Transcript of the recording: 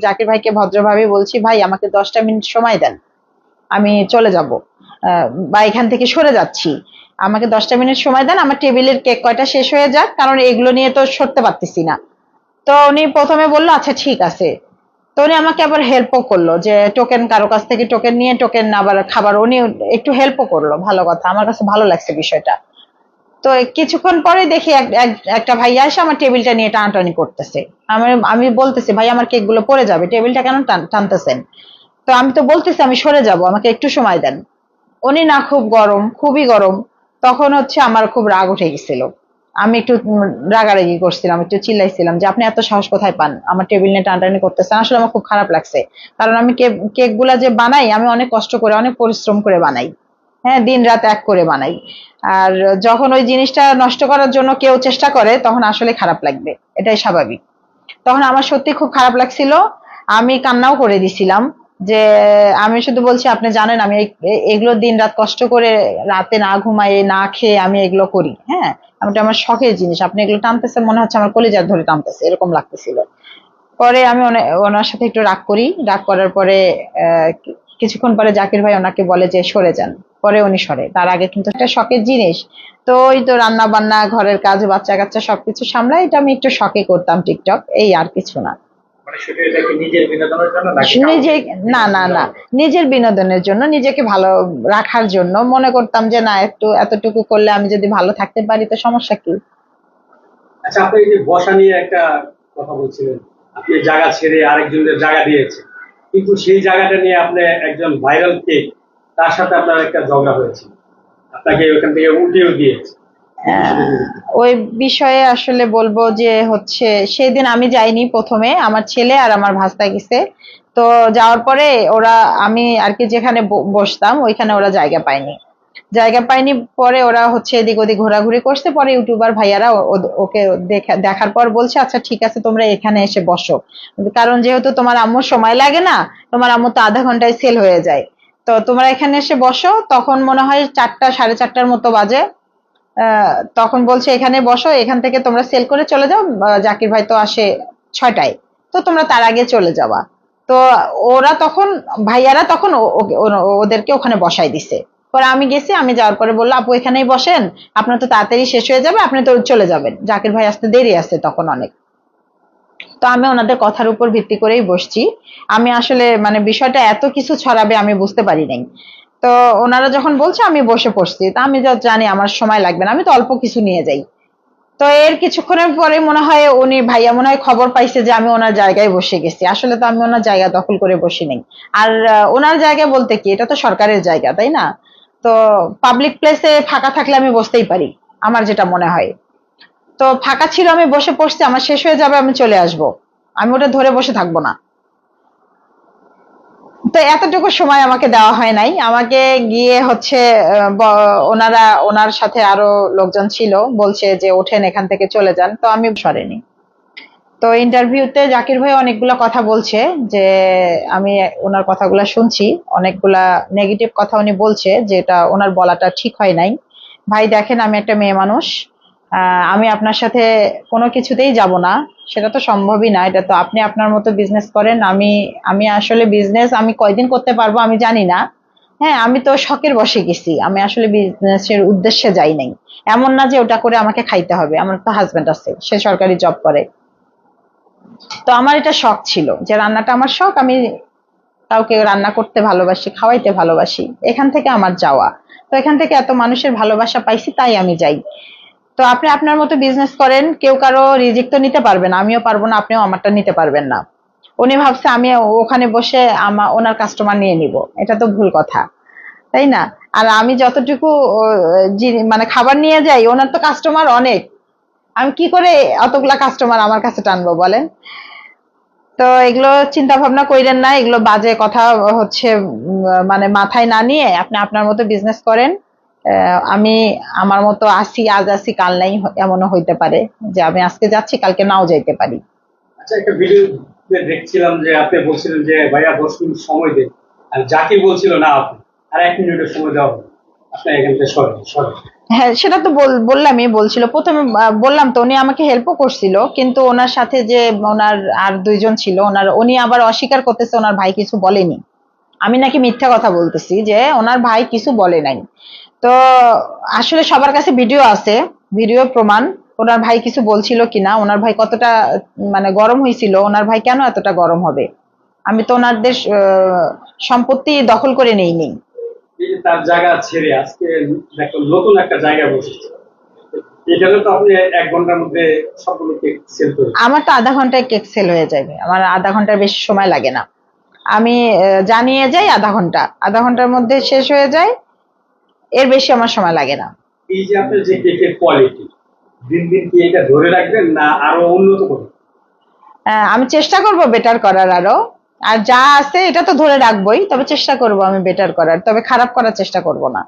জাকির ভাইকে ভদ্রভাবে বলছি, ভাই, আমাকে দশটা মিনিট সময় দেন। আমি চলে যাব। বা এখান থেকে সরে যাচ্ছি। আমাকে দশটা মিনিট সময় দেন, আমার টেবিলের কেক কয়টা শেষ হয়ে যাক, কারণ এগুলো নিয়ে তো সরতে পারতেছি না। তো উনি প্রথমে বলল আচ্ছা ঠিক আছে। তো উনি আমাকে আবার হেল্পও করল যে টোকেন কারও কাছ থেকে টোকেন নিয়ে টোকেন আবার খাবার। উনি একটু হেল্পও করল, ভালো কথা। আমার কাছে ভালো লাগছে বিষয়টা। তো কিছুক্ষণ পরে দেখি এক- এক- একটা ভাইয়া এসে আমার টেবিলটা নিয়ে টানাটানি করতেছে। আমি আমি বলতেছি, ভাই, আমার কেকগুলো পড়ে যাবে, টেবিলটা কেন টান- টানতেছেন? তো আমি তো বলতেছি, আমি সরে যাব, আমাকে একটু সময় দেন। উনি না খুব গরম, খুবই গরম, তখন হচ্ছে আমার খুব রাগ উঠে গেছিল। আমি একটু রাগারাগি করছিলাম, একটু চিল্লাইছিলাম যে, আপনি এত সাহস কোথায় পান? আমার টেবিল নিয়ে টানটানি করতেছেন। আসলে আমার খুব খারাপ লাগছে, কারণ আমি কেকগুলা যে বানাই, আমি অনেক কষ্ট করে, অনেক পরিশ্রম করে বানাই। হ্যাঁ দিন রাত এক করে বানাই। আর যখন ওই জিনিসটা নষ্ট করার জন্য কেউ চেষ্টা করে, তখন আসলে খারাপ লাগবে, এটাই স্বাভাবিক। তখন আমার সত্যি খুব খারাপ লাগছিল। আমি কান্নাও করে দিছিলাম যে, আমি শুধু বলছি, আপনি জানেন, আমি এগুলো দিন রাত কষ্ট করে রাতে না ঘুমাই না খেয়ে আমি এগুলো করি হ্যাঁ? এটা আমার শখের জিনিস। আপনি এগুলো টানতেছেন, মনে হচ্ছে আমার কলিজার ধরে টানতেছে, এরকম লাগতেছিল। পরে আমি ওনার সাথে একটু রাগ করি। রাগ করার পরে কিছুক্ষণ পরে জাকির ভাই ওনাকে বলে যে, সরে যান। পরে উনি সরে। তার আগে কিন্তু একটা শখের জিনিস। তো ওই তো রান্না বান্না ঘরের কাজ বাচ্চা কাচ্চা সবকিছু সামলাই এটা আমি একটু শখে করতাম টিকটক। এই আর কিছু না। মানে নিজে না না না। নিজের বিনোদনের জন্য নিজেকে ভালো রাখার জন্য। মনে করতাম যে না একটু এতটুকু করলে আমি যদি ভালো থাকতে পারি তো সমস্যা কি? আচ্ছা আপনি যে বসা নিয়ে একটা কথা বলছিলেন। আপনি জায়গা ছেড়ে আরেকজনের জায়গা দিয়েছেন। কিন্তু সেই জায়গাটা নিয়ে আপনি একজন ভাইরাল কেক তার সাথে আপনার একটা ঝগড়া হয়েছে আপনাকে ওখান থেকে উল্টেও দিয়েছে ওই বিষয়ে আসলে বলব যে হচ্ছে, সেদিন আমি যাইনি প্রথমে, আমার ছেলে আর আমার ভাস্তা গেছে। তো যাওয়ার পরে ওরা, আমি আর কি যেখানে বসতাম, ওইখানে ওরা জায়গা পায়নি। জায়গা পায়নি, পরে ওরা হচ্ছে এদিক ওদিক ঘোরাঘুরি করছে, পরে ইউটিউবার ভাইয়ারা ওকে দেখা- দেখার পর বলছে আচ্ছা ঠিক আছে, তোমরা এখানে এসে বসো। কারণ যেহেতু তোমার আম্মুর সময় লাগে না, তোমার আম্মু তো আধা ঘন্টায় সেল হয়ে যায়। তো তোমরা এখানে এসে বসো, তখন মনে হয় চারটা, সাড়ে চারটার মতো বাজে। তখন বলছে, এখানে বসো, এখান থেকে তোমরা সেল করে চলে যাও জাকির ভাই তো আসে ছয়টায়। তো তোমরা তার আগে চলে যাওয়া। তো ওরা তখন, ভাইয়ারা তখন ওদেরকে ওখানে বসাই দিছে। পরে আমি গেছি, আমি যাওয়ার পরে বলল, আপু, এখানেই বসেন, আপনার তো তাড়াতাড়ি শেষ হয়ে যাবে, আপনি তো চলে যাবেন। জাকির ভাই আসতে দেরি আছে তখন অনেক। তো আমি ওনাদের কথার উপর ভিত্তি করেই বসছি। আমি আসলে মানে বিষয়টা এত কিছু ছড়াবে আমি বুঝতে পারি নাই। তো ওনারা যখন বলছে, আমি বসে পড়ছি। তা আমি যা জানি, আমার সময় লাগবে না। আমি তো অল্প কিছু নিয়ে যাই। তো এর কিছুক্ষণের পরে মনে হয় উনি, ভাইয়া মনে হয় খবর পাইছে যে আমি ওনার জায়গায় বসে গেছি। আসলে তো আমি ওনার জায়গা দখল করে বসি নেই। আর ওনার জায়গা বলতে কি, এটা তো সরকারের জায়গা, তাই না? তো পাবলিক প্লেসে ফাঁকা থাকলে আমি বসতেই পারি, আমার যেটা মনে হয়। তো ফাঁকা ছিল, আমি বসে পড়ছি, আমার শেষ হয়ে যাবে, আমি চলে আসব। আমি ওটা ধরে বসে থাকব না। তো এতটুকু সময় আমাকে দেওয়া হয় নাই। আমাকে গিয়ে হচ্ছে ওনারা, ওনার সাথে আরও লোকজন ছিল, বলছে যে ওঠেন, এখান থেকে চলে যান। তো আমি সরেনি। তো ইন্টারভিউতে জাকির ভাই অনেকগুলা কথা বলছে, যে আমি ওনার কথাগুলা শুনছি। অনেকগুলা নেগেটিভ কথা উনি বলছে, যেটা ওনার বলাটা ঠিক হয় নাই। ভাই, দেখেন, আমি একটা মেয়ে মানুষ। আমি আপনার সাথে কোনো কিছুতেই যাব না। সেটা তো সম্ভবই না। এটা তো আপনি আপনার মতো বিজনেস করেন। আমি আমি আসলে বিজনেস আমি কয়দিন করতে পারব আমি জানি না। হ্যাঁ আমি তো শখের বসে গেছি। আমি আসলে বিজনেসের উদ্দেশ্যে যাই নাই। এমন না যে ওটা করে আমাকে খাইতে হবে। আমার তো হাজবেন্ড আছে। সে সরকারি জব করে। তো আমার এটা শখ ছিল যে রান্নাটা আমার শখ। আমি কাউকে রান্না করতে ভালোবাসি, খাওয়াইতে ভালোবাসি। এখান থেকে আমার যাওয়া। তো এখান থেকে এত মানুষের ভালোবাসা পাইছি, তাই আমি যাই। তো আপনি আপনার মতো বিজনেস করেন কেউ কারও রিজিক তো নিতে পারবেন না, আমিও পারব না আপনিও আমারটা নিতে পারবেন না। উনি ভাবছে আমি ওখানে বসে আমার ওনার কাস্টমার নিয়ে নিব এটা তো ভুল কথা তাই না? আর আমি যতটুকু মানে খাবার নিয়ে যাই ওনার তো কাস্টমার অনেক। আমি কি করে অতগুলা কাস্টমার আমার কাছে টানবো বলেন? তো এগুলো চিন্তা ভাবনা কইরেন না এগুলো বাজে কথা হচ্ছে মানে মাথায় না নিয়ে আপনি আপনার মতো বিজনেস করেন। আমি আমার মতো আসি আজ আসি কাল নাই এমনও হইতে পারে যে আমি আজকে যাচ্ছি কালকে নাও যাইতে পারি। আচ্ছা একটা ভিডিও দেখছিলাম যে আপনি বলছিলেন যে ভাইয়া দশ মিনিট সময় দেন আর জাকির বলছিল না আপনি আর এক মিনিটের সময় দেওয়া হবে আপনি এখান থেকে সরেন সরেন। হ্যাঁ সেটা তো বল- বললামই বলছিল। প্রথমে বললাম তো উনি আমাকে হেল্পও করছিল কিন্তু ওনার সাথে যে ওনার আর দুইজন ছিল ওনার উনি আবার অস্বীকার করতেছে ওনার ভাই কিছু বলেনি। আমি নাকি মিথ্যা কথা বলতেছি যে ওনার ভাই কিছু বলে নাই। তো আসলে সবার কাছে ভিডিও আছে ভিডিও প্রমাণ। ওনার ভাই কিছু বলছিল কিনা ওনার ভাই কতটা মানে গরম হয়েছিল ওনার ভাই কেন এতটা গরম হবে? আমি তো ওনাদের সম্পত্তি দখল করে নেইনি। এই যে তার জায়গা ছেড়ে আজকে দেখো নতুন একটা জায়গা বসেছে। এখানে তো আপনি এক ঘণ্টার মধ্যে সবগুলো কেক সেল করে আমার তো আধা ঘন্টায় কেক সেল হয়ে যাবে। আমার আধা ঘণ্টার বেশি সময় লাগে না। আমি জানিয়ে যাই আধা ঘণ্টা। আধা ঘণ্টার মধ্যে শেষ হয়ে যায়। এর বেশি আমার সময় লাগে না। এই যে আপনার যে কেকের কোয়ালিটি দিন দিন কি এটা ধরে রাখবেন না আরও উন্নত করবেন? আমি চেষ্টা করব বেটার করার আরও। আর যা আছে এটা তো ধরে রাখবোই তবে চেষ্টা করব আমি বেটার করার তবে খারাপ করার চেষ্টা করব না।